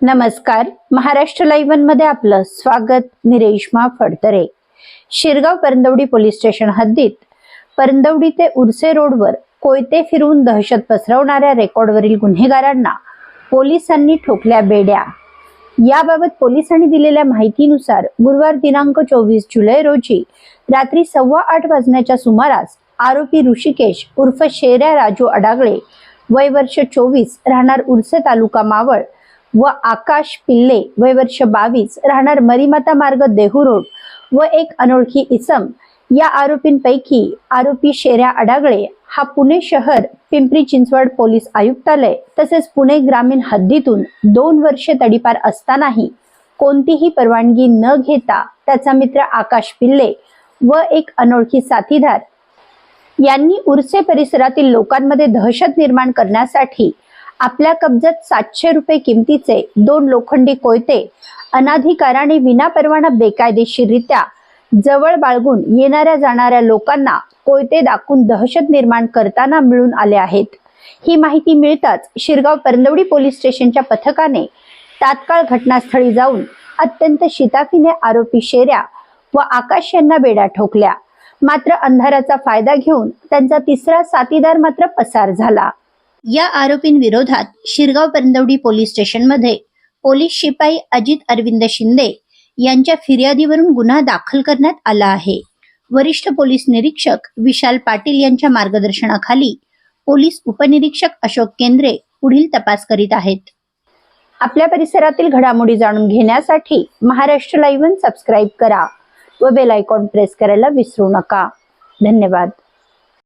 नमस्कार. महाराष्ट्र लाईव्हमध्ये आपलं स्वागत. मी रेश्मा फडतरे. शिरगाव परंदवडी पोलीस स्टेशन हद्दीत परंदवडी ते उर्से रोडवर कोयते फिरवून दहशत पसरवणाऱ्या रेकॉर्डवरील गुन्हेगारांना पोलिसांनी ठोकल्या बेड्या. याबाबत पोलिसांनी दिलेल्या माहितीनुसार गुरुवार दिनांक चोवीस जुलै रोजी रात्री सव्वा आठ वाजण्याच्या सुमारास आरोपी ऋषिकेश उर्फ शेऱ्या राजू अडागळे वय वर्ष चोवीस राहणार उडसे तालुका मावळ व आकाश पिल्ले वय वर्ष बावीस राहणार मरीमाता मार्ग देहू रोड व एक अनोळखी इसम. या आरोपींपैकी आरोपी शेऱ्या अडागळे हा पुणे शहर पिंपरी चिंचवड पोलीस आयुक्तालय तसेच पुणे ग्रामीण हद्दीतून दोन वर्षे तडीपार असतानाही कोणतीही परवानगी न घेता त्याचा मित्र आकाश पिल्ले व एक अनोळखी साथीदार यांनी उर्से परिसरातील लोकांमध्ये दहशत निर्माण करण्यासाठी आपल्या कब्जात सातशे रुपये किमतीचे दोन लोखंडी कोयते अनाधिकाराने विनापरवाना बेकायदेशीररित्या जवळ बाळगून येणाऱ्या जाणाऱ्या लोकांना कोयते दाखवून दहशत निर्माण करताना मिळून आले आहेत. ही माहिती मिळताच शिरगाव परंदवडी पोलीस स्टेशनच्या पथकाने तात्काळ घटनास्थळी जाऊन अत्यंत शिताफीने आरोपी शेऱ्या व आकाश यांना बेड्या ठोकल्या. मात्र अंधाराचा फायदा घेऊन त्यांचा तिसरा साथीदार मात्र पसार झाला. या आरोपींविरोधात शिरगाव परंदवडी पोलीस स्टेशनमध्ये पोलीस शिपाई अजित अरविंद शिंदे यांच्या फिर्यादीवरून गुन्हा दाखल करण्यात आला आहे. वरिष्ठ पोलीस निरीक्षक विशाल पाटील यांच्या मार्गदर्शनाखाली पोलीस उपनिरीक्षक अशोक केंद्रे पुढील तपास करीत आहेत. आपल्या परिसरातील घडामोडी जाणून घेण्यासाठी महाराष्ट्र लाईव्ह सबस्क्राईब करा व बेल आयकॉन प्रेस करायला विसरू नका. धन्यवाद.